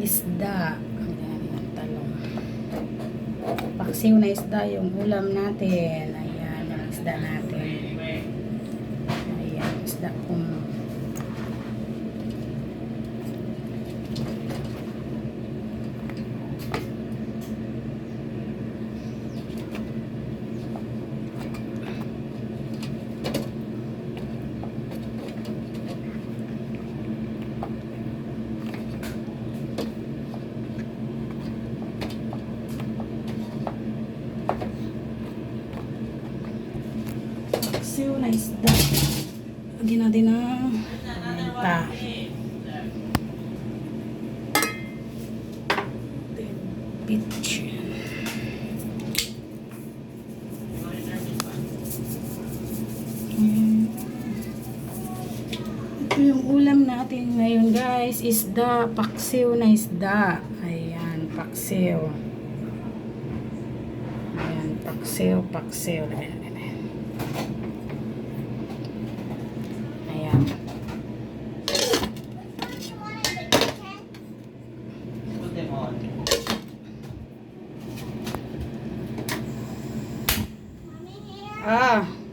isda. Ayan, yung talong. Paksiw na isda yung ulam natin. Ayan, yung isda natin. Ayan, isda kung paksiw na isda. Lagyan natin ng paminta. Pitchin. Mm. Ito yung ulam natin ngayon guys, isda, paksiw na isda. Ayan, paksiw. Ayan, paksiw, paksiw. Ayan. 啊。